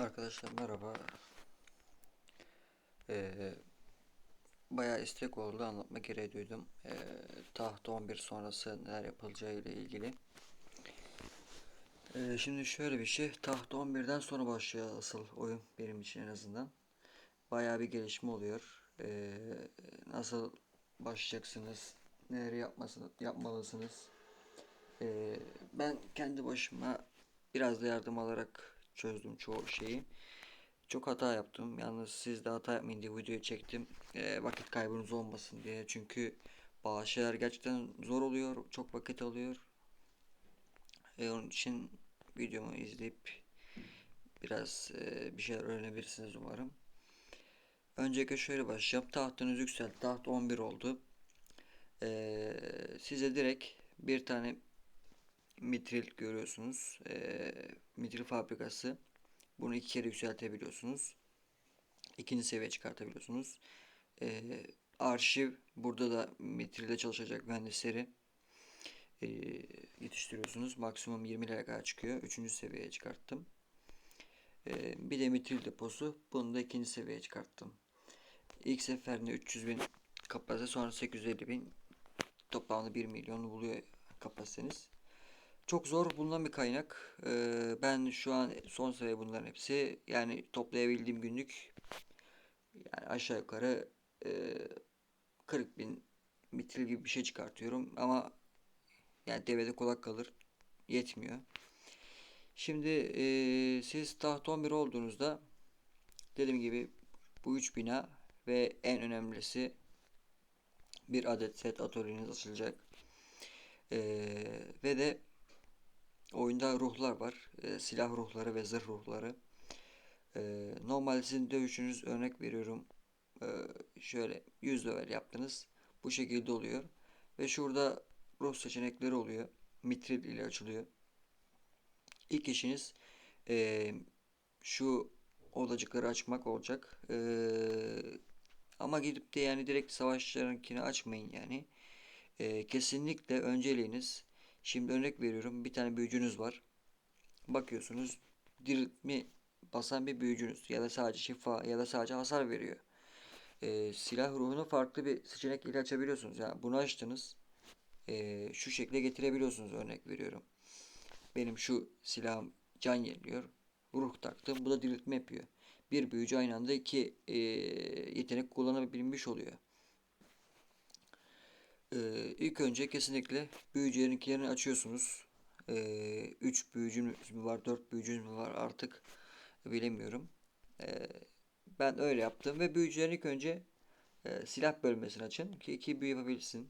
Arkadaşlar merhaba. Ee, bayağı istek oldu anlatma gereği duydum. Ee, taht 11 sonrası neler yapılacağı ile ilgili. Ee, şimdi şöyle bir şey. Taht 11'den sonra başlıyor asıl oyun benim için en azından. Bayağı bir gelişme oluyor. Ee, nasıl başlayacaksınız? Neleri yapmalısınız? Ee, ben kendi başıma biraz da yardım alarak çözdüm çoğu şeyi. Çok hata yaptım. Yalnız siz de hata yapmayın diye videoyu çektim. Ee, vakit kaybınız olmasın diye. Çünkü bazı şeyler gerçekten zor oluyor. Çok vakit alıyor. Ee, onun için videomu izleyip biraz e, bir şeyler öğrenebilirsiniz umarım. Öncelikle şöyle başlayacağım. Tahtınız yükseldi. Taht 11 oldu. Ee, size direkt bir tane mitril görüyorsunuz. Ee, mitril fabrikası. Bunu iki kere yükseltebiliyorsunuz. İkinci seviye çıkartabiliyorsunuz. Ee, arşiv burada da mitrilde çalışacak mühendisleri e, yetiştiriyorsunuz. Maksimum 20 lira kadar çıkıyor. Üçüncü seviyeye çıkarttım. Ee, bir de mitril deposu. Bunu da ikinci seviyeye çıkarttım. İlk seferinde 300 bin kapasite sonra 850 bin toplamda 1 milyonu buluyor kapasiteniz. Çok zor bulunan bir kaynak. Ee, ben şu an son seviye bunların hepsi. Yani toplayabildiğim günlük yani aşağı yukarı e, 40 bin mitril gibi bir şey çıkartıyorum. Ama yani devede kulak kalır. Yetmiyor. Şimdi e, siz taht 11 olduğunuzda dediğim gibi bu üç bina ve en önemlisi bir adet set atölyeniz açılacak. Ee, ve de oyunda ruhlar var. Ee, silah ruhları ve zırh ruhları. Ee, normal sizin dövüşünüz örnek veriyorum. Ee, şöyle 100 level yaptınız. Bu şekilde oluyor. Ve şurada ruh seçenekleri oluyor. Mitril ile açılıyor. İlk işiniz e, şu odacıkları açmak olacak. Ee, ama gidip de yani direkt savaşçılarınkini açmayın yani. Ee, kesinlikle önceliğiniz şimdi örnek veriyorum bir tane büyücünüz var. Bakıyorsunuz diriltme basan bir büyücünüz ya da sadece şifa ya da sadece hasar veriyor. Ee, silah ruhunu farklı bir seçenek ile açabiliyorsunuz. Yani bunu açtınız. Ee, şu şekilde getirebiliyorsunuz örnek veriyorum. Benim şu silahım can yeniliyor. Ruh taktım. Bu da diriltme yapıyor. Bir büyücü aynı anda iki e, yetenek kullanabilmiş oluyor. Ee, ilk önce kesinlikle büyücülerinkilerini açıyorsunuz. Ee, 3 büyücümüz mü var, 4 büyücümüz mü var artık bilemiyorum. Ee, ben öyle yaptım ve büyücülerin ilk önce e, silah bölmesini açın ki 2 büyü yapabilsin.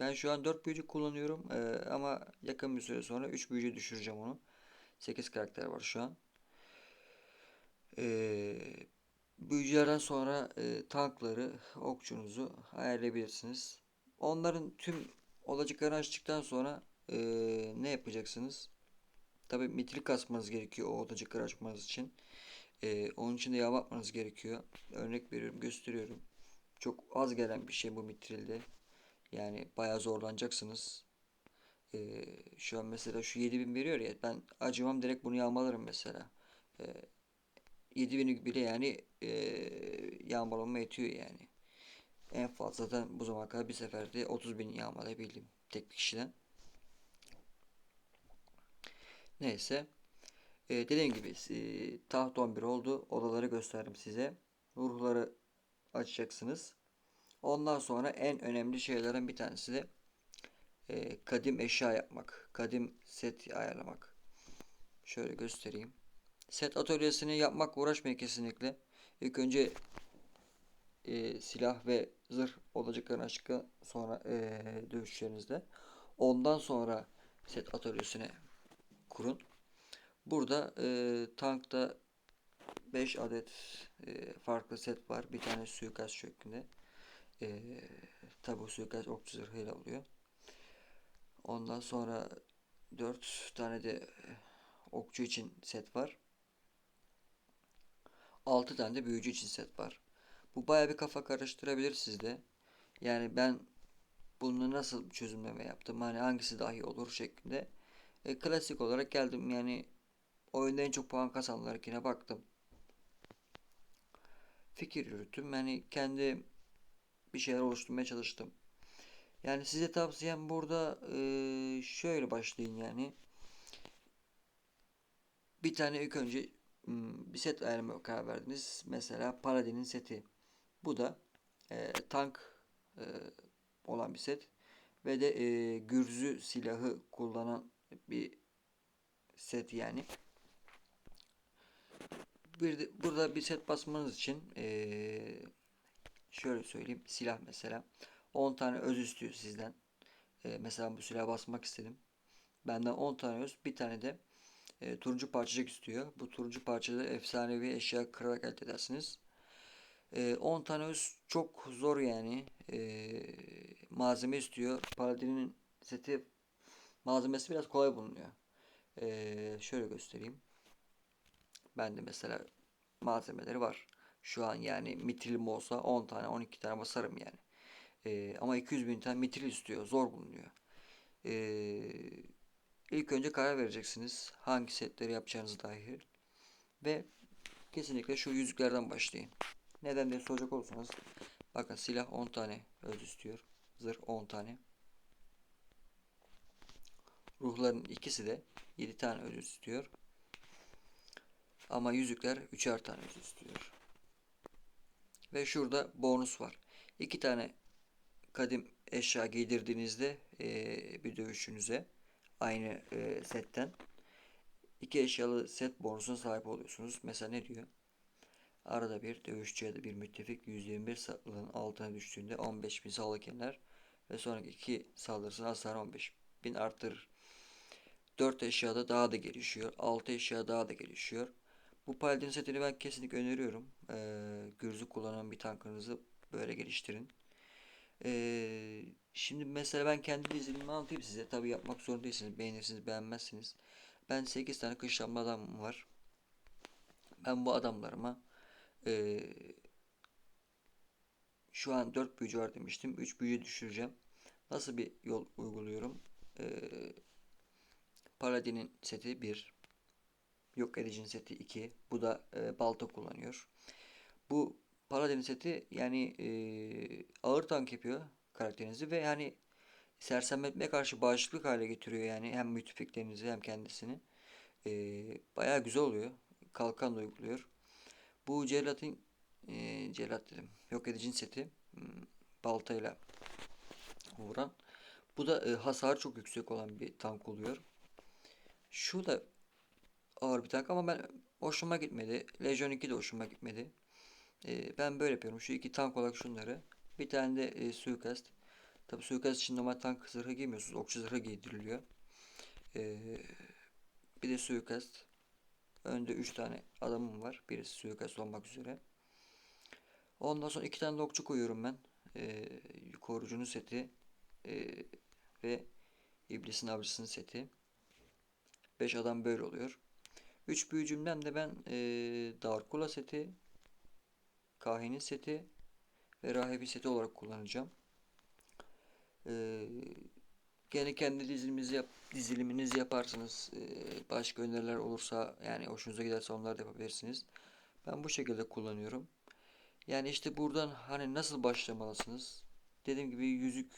Ben şu an 4 büyücü kullanıyorum ee, ama yakın bir süre sonra 3 büyücü düşüreceğim onu. 8 karakter var şu an. Ee, büyücülerden sonra e, tankları, okçunuzu ayarlayabilirsiniz. Onların tüm olacaklarını açtıktan sonra e, ne yapacaksınız? Tabi mitrik kasmanız gerekiyor o odacıkları açmanız için. E, onun için de yağ atmanız gerekiyor. Örnek veriyorum, gösteriyorum. Çok az gelen bir şey bu mitrilde. Yani bayağı zorlanacaksınız. E, şu an mesela şu 7000 veriyor ya ben acımam direkt bunu yağmalarım mesela. E, 7000'i bile yani e, yağmalama yetiyor yani. En fazla da bu zamana kadar bir seferde 30 bin yağmalayabildim tek bir kişiden. Neyse. Ee, dediğim gibi e, taht 11 oldu. Odaları gösterdim size. Ruhları açacaksınız. Ondan sonra en önemli şeylerden bir tanesi de e, kadim eşya yapmak. Kadim set ayarlamak. Şöyle göstereyim. Set atölyesini yapmak uğraşmayın kesinlikle. İlk önce e, silah ve zırh olacaklarını açıkla sonra e, dövüşlerinizde. Ondan sonra set atölyesine kurun. Burada e, tankta 5 adet e, farklı set var. Bir tane suikast şeklinde. E, tabi bu suikast okçu zırhıyla oluyor. Ondan sonra 4 tane de okçu için set var. 6 tane de büyücü için set var. Bu baya bir kafa karıştırabilir sizde. Yani ben bunu nasıl çözümleme yaptım? Hani hangisi dahi olur şeklinde. E, klasik olarak geldim yani oyunda en çok puan kazananlarkine baktım. Fikir yürüttüm. Yani kendi bir şeyler oluşturmaya çalıştım. Yani size tavsiyem burada eee, şöyle başlayın yani. Bir tane ilk önce hmm, bir set ayarlamaya karar verdiniz. Mesela Paladin'in seti. Bu da eee, tank eee, olan bir set. Ve de eee, gürzü silahı kullanan bir set yani. Bir de, burada bir set basmanız için eee, şöyle söyleyeyim. Silah mesela. 10 tane öz istiyor sizden. Eee, mesela bu silaha basmak istedim. Benden 10 tane öz, bir tane de e, turuncu parçacık istiyor. Bu turuncu parçada efsanevi eşya kırarak elde edersiniz. E, 10 tane öz çok zor yani. E, malzeme istiyor. Paladin'in seti malzemesi biraz kolay bulunuyor. E, şöyle göstereyim. Ben de mesela malzemeleri var. Şu an yani mitrilim olsa 10 tane 12 tane basarım yani. E, ama 200 bin tane mitril istiyor. Zor bulunuyor. Eee İlk önce karar vereceksiniz hangi setleri yapacağınız dair. Ve kesinlikle şu yüzüklerden başlayın. Neden diye soracak olursanız bakın silah 10 tane öz istiyor. Zırh 10 tane. Ruhların ikisi de 7 tane öz istiyor. Ama yüzükler 3'er tane öz istiyor. Ve şurada bonus var. 2 tane kadim eşya giydirdiğinizde eee, bir dövüşünüze aynı e, setten iki eşyalı set bonusuna sahip oluyorsunuz. Mesela ne diyor? Arada bir dövüşçü ya da bir müttefik 121 saldırının altına düştüğünde 15.000 sağlık yener ve sonraki iki saldırısının hasarı 15.000 arttırır. 4 eşyada daha da gelişiyor. 6 eşya daha da gelişiyor. Bu Paladin setini ben kesinlikle öneriyorum. Ee, gürzü kullanan bir tankınızı böyle geliştirin. Ee, şimdi mesela ben kendi dizilimi anlatayım size. Tabi yapmak zorunda değilsiniz. Beğenirsiniz, beğenmezsiniz. Ben 8 tane kışlanma adam var. Ben bu adamlarıma ee, şu an 4 büyücü var demiştim. 3 büyücü düşüreceğim. Nasıl bir yol uyguluyorum? Ee, Paladin'in seti 1. Yok edicinin seti 2. Bu da e, balta kullanıyor. Bu Paladin seti yani e, ağır tank yapıyor karakterinizi ve yani sersemletmeye karşı bağışıklık hale getiriyor yani hem müttefiklerinizi hem kendisini. E, bayağı güzel oluyor. Kalkan da uyguluyor. Bu Celat'in e, Celat dedim. Yok edicinin seti hmm, baltayla vuran. Bu da e, hasar çok yüksek olan bir tank oluyor. Şu da ağır bir tank ama ben hoşuma gitmedi. Legion 2 de hoşuma gitmedi. E, ben böyle yapıyorum. Şu iki tank olarak şunları. Bir tane de e, suikast. Tabi suikast için normal tank zırhı giymiyorsunuz. Okçu zırhı giydiriliyor. E, bir de suikast. Önde 3 tane adamım var. Birisi suikast olmak üzere. Ondan sonra iki tane de okçu koyuyorum ben. E, korucunun seti. E, ve iblisin avcısının seti. 5 adam böyle oluyor. 3 büyücümden de ben e, Darkula seti, kahinin seti ve rahibi seti olarak kullanacağım. Ee, gene kendi diziliminizi yap, diziliminizi yaparsınız. Ee, başka öneriler olursa yani hoşunuza giderse onları da yapabilirsiniz. Ben bu şekilde kullanıyorum. Yani işte buradan hani nasıl başlamalısınız? Dediğim gibi yüzük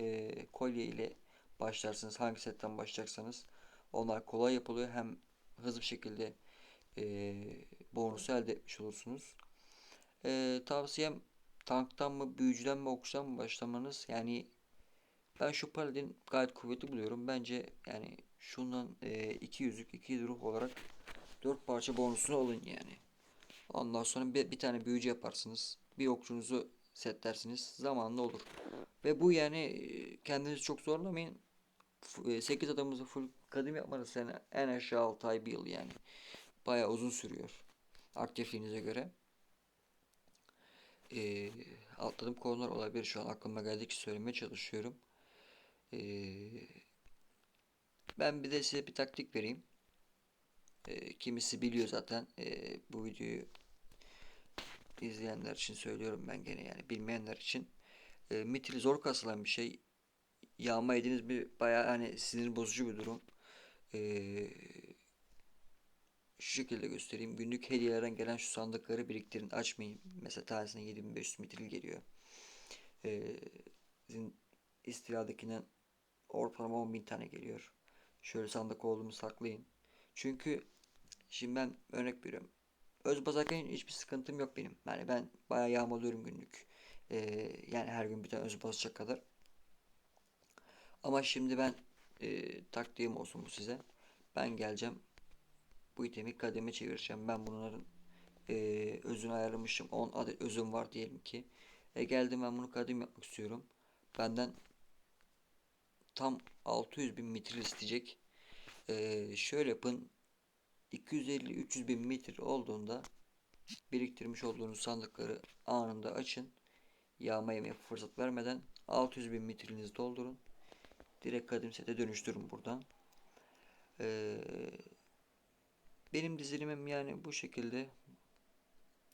e, kolye ile başlarsınız. Hangi setten başlayacaksanız. Onlar kolay yapılıyor. Hem hızlı bir şekilde e, bonusu elde etmiş olursunuz. Ee, tavsiyem tanktan mı, büyücüden mi, okçudan mı başlamanız. Yani ben şu paladin gayet kuvvetli buluyorum. Bence yani şundan e, iki yüzük, iki ruh olarak dört parça bonusunu alın yani. Ondan sonra bir, bir tane büyücü yaparsınız. Bir okçunuzu setlersiniz. Zamanla olur. Ve bu yani e, kendinizi çok zorlamayın. 8 adamımızı full kadim yapmanız yani en aşağı 6 ay bir yıl yani. Bayağı uzun sürüyor. Aktifliğinize göre e, atladığım konular olabilir şu an aklıma geldikçe söylemeye çalışıyorum. E, ben bir de size bir taktik vereyim. E, kimisi biliyor zaten e, bu videoyu izleyenler için söylüyorum ben gene yani bilmeyenler için. E, mitril zor kasılan bir şey. Yağma yediniz bir bayağı hani sinir bozucu bir durum. E, şekilde göstereyim. Günlük hediyelerden gelen şu sandıkları biriktirin. Açmayın. Mesela tanesine 7500 mitril geliyor. Ee, sizin istiladakinden ortalama 10.000 tane geliyor. Şöyle sandık olduğumu saklayın. Çünkü şimdi ben örnek veriyorum. Öz basarken hiçbir sıkıntım yok benim. Yani ben bayağı yağmalıyorum günlük. Ee, yani her gün bir tane öz basacak kadar. Ama şimdi ben e, taktiğim olsun bu size. Ben geleceğim. Bu itemi kademe çevireceğim. Ben bunların e, özünü ayarlamışım. 10 adet özüm var diyelim ki. E geldim ben bunu kadim yapmak istiyorum. Benden tam 600 bin mitril isteyecek. E, şöyle yapın. 250-300 bin mitril olduğunda biriktirmiş olduğunuz sandıkları anında açın. Yağma yemeye fırsat vermeden 600 bin mitrilinizi doldurun. Direkt kadim sete dönüştürün buradan. Ee, benim dizilimim yani bu şekilde.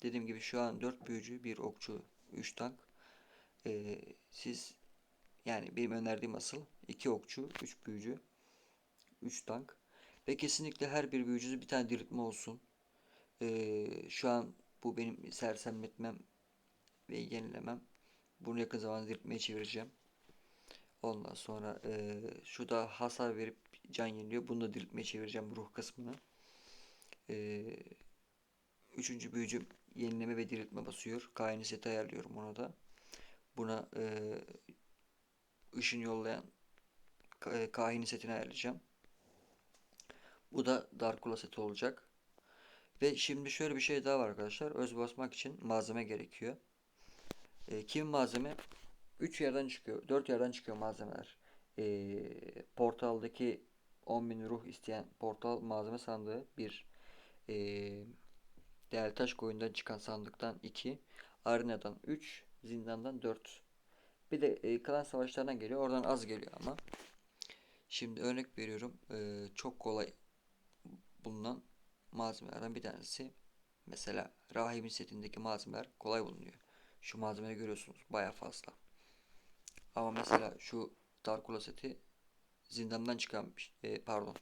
Dediğim gibi şu an 4 büyücü, 1 okçu, 3 tank. Ee, siz yani benim önerdiğim asıl 2 okçu, 3 büyücü, 3 tank. Ve kesinlikle her bir büyücüsü bir tane diriltme olsun. Ee, şu an bu benim sersemletmem ve yenilemem. Bunu yakın zamanda diriltmeye çevireceğim. Ondan sonra e, şu da hasar verip can yeniliyor. Bunu da diriltmeye çevireceğim ruh kısmını. E, üçüncü büyücü yenileme ve diriltme basıyor. Kaini ayarlıyorum ona da. Buna e, ışın yollayan kahini setini ayarlayacağım. Bu da Darkula seti olacak. Ve şimdi şöyle bir şey daha var arkadaşlar. Öz basmak için malzeme gerekiyor. E, kim malzeme? 3 yerden çıkıyor. 4 yerden çıkıyor malzemeler. E, portaldaki 10.000 ruh isteyen portal malzeme sandığı 1. E, değerli taş koyundan çıkan sandıktan 2. Arena'dan 3. Zindandan 4. Bir de e, klan savaşlarından geliyor. Oradan az geliyor ama. Şimdi örnek veriyorum. E, çok kolay bulunan malzemelerden bir tanesi. Mesela rahibin setindeki malzemeler kolay bulunuyor. Şu malzemeyi görüyorsunuz. Baya fazla. Ama mesela şu Darkula seti zindandan çıkan bir e, pardon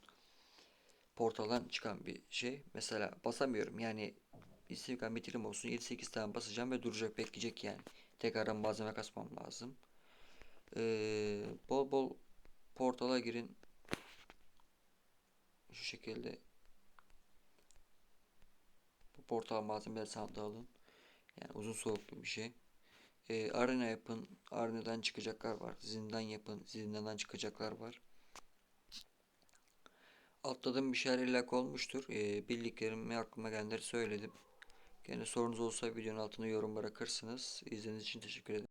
portaldan çıkan bir şey. Mesela basamıyorum. Yani istiyorsan bitirim olsun 7-8 tane basacağım ve duracak bekleyecek yani. Tekrardan malzeme kasmam lazım. Ee, bol bol portala girin. Şu şekilde bu portal malzemeleri sandığı alın. Yani uzun soluklu bir şey. E, arena yapın. Arenadan çıkacaklar var. Zindan yapın. Zindandan çıkacaklar var. Atladığım bir şeyler illak olmuştur. E, bildiklerimi aklıma gelenleri söyledim. Gene sorunuz olsa videonun altına yorum bırakırsınız. İzlediğiniz için teşekkür ederim.